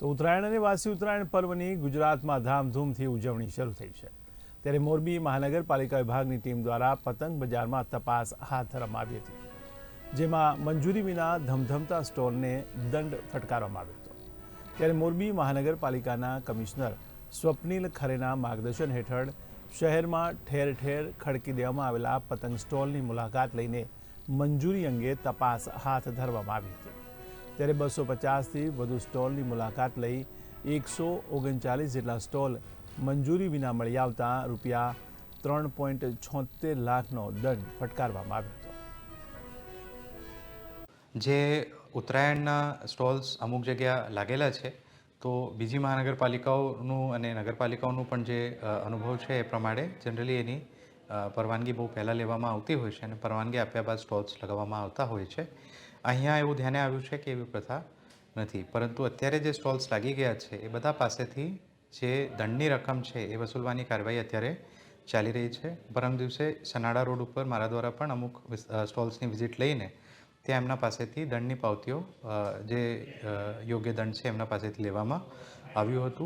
તો ઉત્તરાયણ અને વાસી ઉત્તરાયણ પર્વની ગુજરાતમાં ધામધૂમથી ઉજવણી શરૂ થઈ છે. ત્યારે મોરબી મહાનગરપાલિકા વિભાગની ટીમ દ્વારા પતંગ બજારમાં તપાસ હાથ ધરવામાં આવી હતી. જેમાં મંજૂરી વિના ધમધમતા સ્ટોરને દંડ ફટકારવામાં આવ્યો હતો. ત્યારે મોરબી મહાનગરપાલિકાના કમિશનર સ્વપ્નિલ ખરેના માર્ગદર્શન હેઠળ શહેરમાં ઠેર ઠેર ખડકી દેવામાં આવેલા પતંગ સ્ટોલની મુલાકાત લઈને મંજૂરી અંગે તપાસ હાથ ધરવામાં આવી હતી. ત્યારે બસો પચાસથી વધુ સ્ટોલની મુલાકાત લઈ એકસો ઓગણચાલીસ જેટલા સ્ટોલ મંજૂરી વિના મળી આવતા રૂપિયા ત્રણ પોઈન્ટ છોતેર લાખનો દંડ ફટકારવામાં આવ્યો હતો. જે ઉત્તરાયણના સ્ટોલ્સ અમુક જગ્યા લાગેલા છે, તો બીજી મહાનગરપાલિકાઓનું અને નગરપાલિકાઓનું પણ જે અનુભવ છે એ પ્રમાણે જનરલી એની પરવાનગી બહુ પહેલાં લેવામાં આવતી હોય છે અને પરવાનગી આપ્યા બાદ સ્ટોલ્સ લગાવવામાં આવતા હોય છે. અહીંયા એવું ધ્યાને આવ્યું છે કે એવી પ્રથા નથી. પરંતુ અત્યારે જે સ્ટોલ્સ લાગી ગયા છે, એ બધા પાસેથી જે દંડની રકમ છે, એ વસૂલવાની કાર્યવાહી અત્યારે ચાલી રહી છે. પરમ દિવસે સનાડા રોડ ઉપર મારા દ્વારા પણ અમુક સ્ટોલ્સની વિઝિટ લઈને ત્યાં એમના પાસેથી દંડની પાવતીઓ જે યોગ્ય દંડ છે એમના પાસેથી લેવામાં આવ્યું હતું.